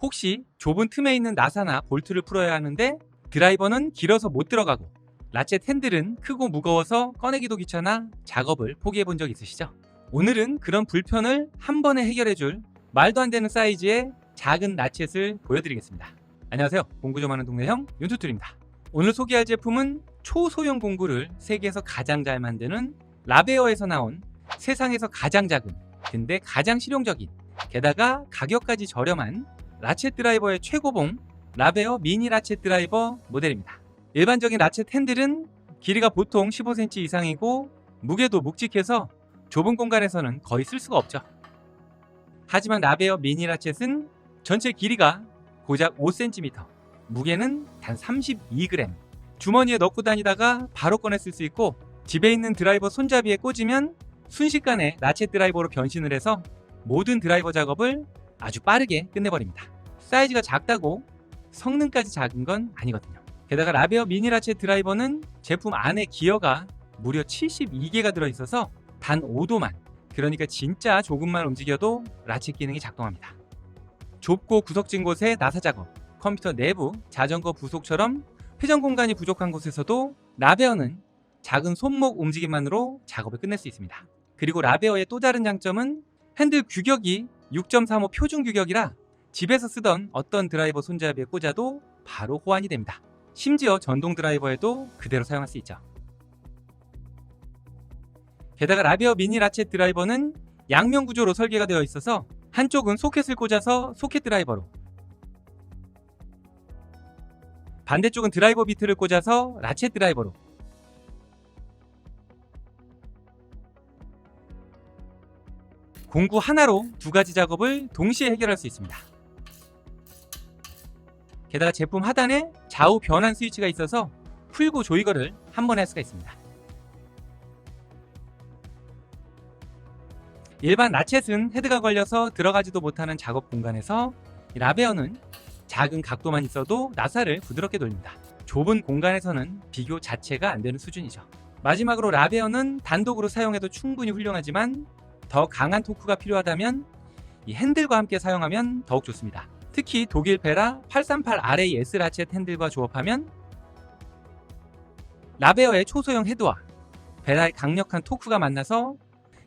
혹시 좁은 틈에 있는 나사나 볼트를 풀어야 하는데 드라이버는 길어서 못 들어가고 라쳇 핸들은 크고 무거워서 꺼내기도 귀찮아 작업을 포기해 본 적 있으시죠? 오늘은 그런 불편을 한 번에 해결해 줄 말도 안 되는 사이즈의 작은 라쳇을 보여드리겠습니다. 안녕하세요. 공구 좀 하는 동네 형 윤투툴입니다. 오늘 소개할 제품은 초소형 공구를 세계에서 가장 잘 만드는 라베어에서 나온 세상에서 가장 작은 근데 가장 실용적인 게다가 가격까지 저렴한 라쳇 드라이버의 최고봉 라베어 미니 라쳇 드라이버 모델입니다. 일반적인 라쳇 핸들은 길이가 보통 15cm 이상이고 무게도 묵직해서 좁은 공간에서는 거의 쓸 수가 없죠. 하지만 라베어 미니 라쳇은 전체 길이가 고작 5cm, 무게는 단 32g. 주머니에 넣고 다니다가 바로 꺼내 쓸 수 있고 집에 있는 드라이버 손잡이에 꽂으면 순식간에 라쳇 드라이버로 변신을 해서 모든 드라이버 작업을 아주 빠르게 끝내버립니다. 사이즈가 작다고 성능까지 작은 건 아니거든요. 게다가 라베어 미니 라쳇 드라이버는 제품 안에 기어가 무려 72개가 들어있어서 단 5도만 그러니까 진짜 조금만 움직여도 라쳇 기능이 작동합니다. 좁고 구석진 곳의 나사 작업, 컴퓨터 내부, 자전거 부속처럼 회전 공간이 부족한 곳에서도 라베어는 작은 손목 움직임만으로 작업을 끝낼 수 있습니다. 그리고 라베어의 또 다른 장점은 핸들 규격이 6.35 표준 규격이라 집에서 쓰던 어떤 드라이버 손잡이에 꽂아도 바로 호환이 됩니다. 심지어 전동 드라이버에도 그대로 사용할 수 있죠. 게다가 라베어 미니 라쳇 드라이버는 양면 구조로 설계가 되어 있어서 한쪽은 소켓을 꽂아서 소켓 드라이버로 반대쪽은 드라이버 비트를 꽂아서 라쳇 드라이버로 공구 하나로 두 가지 작업을 동시에 해결할 수 있습니다. 게다가 제품 하단에 좌우 변환 스위치가 있어서 풀고 조이거를 한 번에 할 수가 있습니다. 일반 라쳇은 헤드가 걸려서 들어가지도 못하는 작업 공간에서 이 라베어는 작은 각도만 있어도 나사를 부드럽게 돌립니다. 좁은 공간에서는 비교 자체가 안 되는 수준이죠. 마지막으로 라베어는 단독으로 사용해도 충분히 훌륭하지만 더 강한 토크가 필요하다면 이 핸들과 함께 사용하면 더욱 좋습니다. 특히 독일 베라 838RAS 라쳇 핸들과 조합하면 라베어의 초소형 헤드와 베라의 강력한 토크가 만나서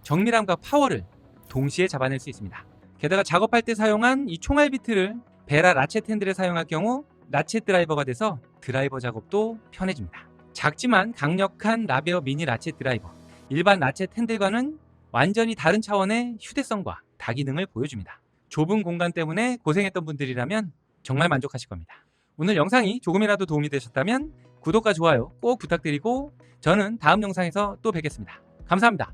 정밀함과 파워를 동시에 잡아낼 수 있습니다. 게다가 작업할 때 사용한 이 총알 비트를 베라 라쳇 핸들에 사용할 경우 라쳇 드라이버가 돼서 드라이버 작업도 편해집니다. 작지만 강력한 라베어 미니 라쳇 드라이버 일반 라쳇 핸들과는 완전히 다른 차원의 휴대성과 다기능을 보여줍니다. 좁은 공간 때문에 고생했던 분들이라면 정말 만족하실 겁니다. 오늘 영상이 조금이라도 도움이 되셨다면 구독과 좋아요 꼭 부탁드리고 저는 다음 영상에서 또 뵙겠습니다. 감사합니다.